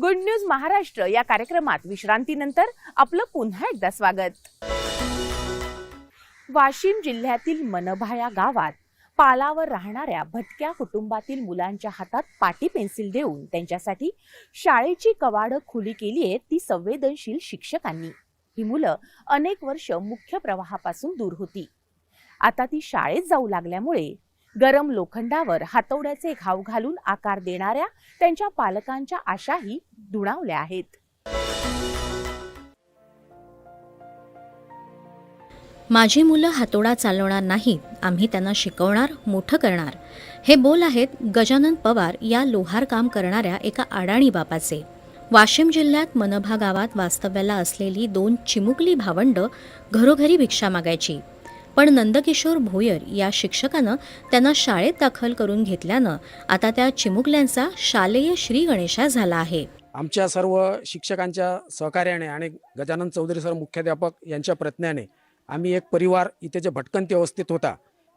Good news Maharashtra या कार्यक्रमात विश्रांतीनंतर आपलं पुन्हा एकदा स्वागत. वाशिम जिल्ह्यातील मनभा या गावात पालावर राहणाऱ्या भटक्या कुटुंबातील मुलांच्या हातात पाटी पेन्सिल देऊन त्यांच्यासाठी शाळेची कवाडं खुली केली आहेत ती संवेदनशील शिक्षकांनी. ही मुलं अनेक वर्ष मुख्य प्रवाहापासून दूर होती. आता ती शाळेत जाऊ लागल्यामुळे गरम लोखंडावर हातोड्याचे घाव घालून आकार देणाऱ्या त्यांच्या पालकांच्या आशाही दुणावल्या आहेत. माझी मुलं हातोडा चालवणार नाहीत आम्ही त्यांना शिकवणार मोठं करणार. हे बोल आहेत गजानन पवार या लोहार काम करणाऱ्या एका अडाणी बापाचे. वाशिम जिल्ह्यात मनभा गावात वास्तव्याला असलेली दोन चिमुकली भावंड घरोघरी भिक्षा मागायची. पण नंदकिशोर भोयर या शिक्षकानं त्यांना शाळेत दाखल करून घेतल्यानं आता त्या चिमुकल्यांचा शालेय श्री गणेशा झाला आहे. आमच्या सर्व शिक्षकांच्या सहकार्याने आणि गजानन चौधरी सर मुख्याध्यापक यांच्या प्रयत्नाने आम्ही एक परिवार इथे जे भटकंती अवस्थेत होता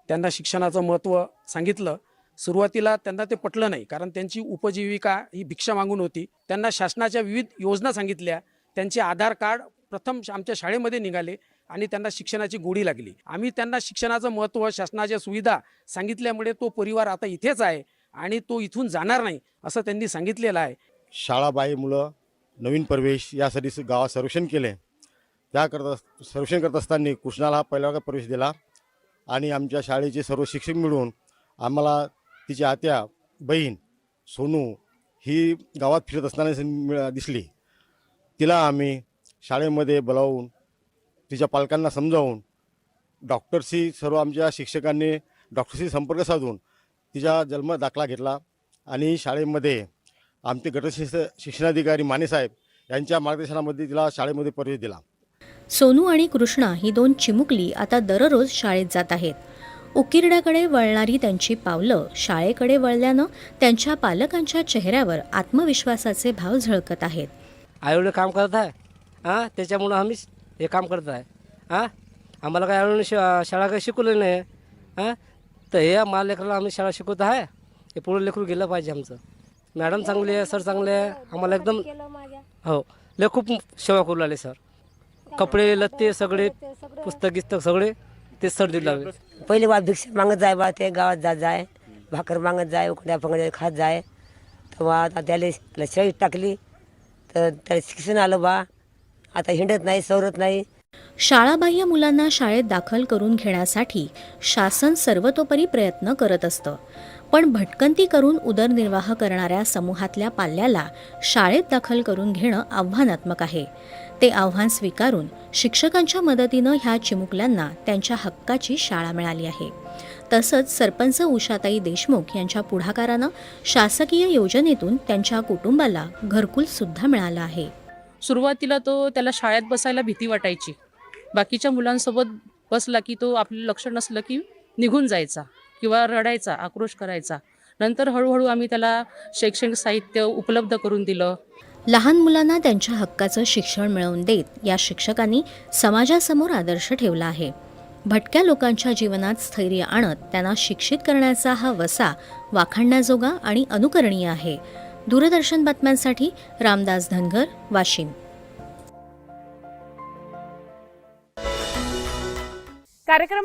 त्यांना शिक्षणाचं महत्त्व सांगितलं. सुरुवातीला त्यांना ते पटलं नाही कारण त्यांची उपजीविका ही भिक्षा मागून होती. त्यांना शासनाच्या विविध योजना सांगितल्या त्यांचे आधार कार्ड प्रथम आमच्या शाळेमध्ये निघाले आणि त्यांना शिक्षणाची गोडी लागली. आम्ही त्यांना शिक्षणाचं महत्त्व शासनाच्या सुविधा सांगितल्यामुळे तो परिवार आता इथेच आहे आणि तो इथून जाणार नाही असं त्यांनी सांगितलेलं आहे. शाळाबाई मुलं नवीन प्रवेश यासाठी स- गावात सर्वेक्षण केले. त्याकरता सर्वेक्षण करत असताना कृष्णाला हा पहिला प्रवेश दिला आणि आमच्या शाळेचे सर्व शिक्षक मिळून आम्हाला तिची आत्या बहीण सोनू ही गावात फिरत असताना दिसली. तिला आम्ही शाळेमध्ये बोलावून तिच्या पालकांना समजावून डॉक्टरशी सर्व आमच्या शिक्षकांनी डॉक्टरशी संपर्क साधून तिचा जन्म दाखला घेतला. आणि शाळेमध्ये आमचे गटशिक्ष शिक्षणाधिकारी मानेसाहेब यांच्या मार्गदर्शनामध्ये तिला शाळेमध्ये प्रवेश दिला. सोनू आणि कृष्णा ही दोन चिमुकली आता दररोज शाळेत जात आहेत. उकिरड्याकडे वळणारी त्यांची पावलं शाळेकडे वळल्यानं त्यांच्या पालकांच्या चेहऱ्यावर आत्मविश्वासाचे भाव झळकत आहेत. आईवडील काम करत आहे? हां त्याच्यामुळं आम्ही हे काम करत आहे. हां आम्हाला काय अजून शा शाळा काही शिकवली नाही. हां तर हे मला लेकराला आम्ही शाळा शिकवत आहे. हे पुढे लेकरू गेलं पाहिजे आमचं. मॅडम चांगली आहे सर चांगले आहे. आम्हाला एकदम हो लय खूप सेवा करू लागले सर. कपडे लत्ते सगळे पुस्तक गिस्तक सगळे ते सर देऊ लागले. पहिले बा भिक्षा मागत जाय बा ते गावात जात जाय. भाकर मागत जाय उकड्या पंगड्या खात जाय. तेव्हा आता त्याला त्याला शाळेत टाकली. तर त्याला शिक्षण आलं बा. आता हिंडत नाही सवरत नाही. शाळाबाह्य मुलांना शाळेत दाखल करून घेण्यासाठी शासन सर्वतोपरी प्रयत्न करत असतं. पण भटकंती करून उदरनिर्वाह करणाऱ्या समूहातल्या पाल्याला शाळेत दाखल करून घेणं आव्हानात्मक आहे. ते आव्हान स्वीकारून शिक्षकांच्या मदतीनं ह्या चिमुकल्यांना त्यांच्या हक्काची शाळा मिळाली आहे. तसंच सरपंच उषाताई देशमुख यांच्या पुढाकारानं शासकीय योजनेतून त्यांच्या कुटुंबाला घरकुल सुद्धा मिळालं आहे. सुरुवातीला तो त्याला शाळेत बसायला भीती वाटायची. बाकीच्या मुलांसोबत बसला की तो आपलं लक्ष नसलं की निघून जायचा किंवा रडायचा आक्रोश करायचा. नंतर हळूहळू आम्ही त्याला शैक्षणिक साहित्य उपलब्ध करून दिलं. लहान मुलांना त्यांच्या हक्काचं शिक्षण मिळवून देत या शिक्षकांनी समाजासमोर आदर्श ठेवला आहे. भटक्या लोकांच्या जीवनात स्थैर्य आणत त्यांना शिक्षित करण्याचा हा वसा वाखाणण्याजोगा आणि अनुकरणीय आहे. दूरदर्शन बातम्यांसाठी रामदास धनगर वाशिम. कार्यक्रम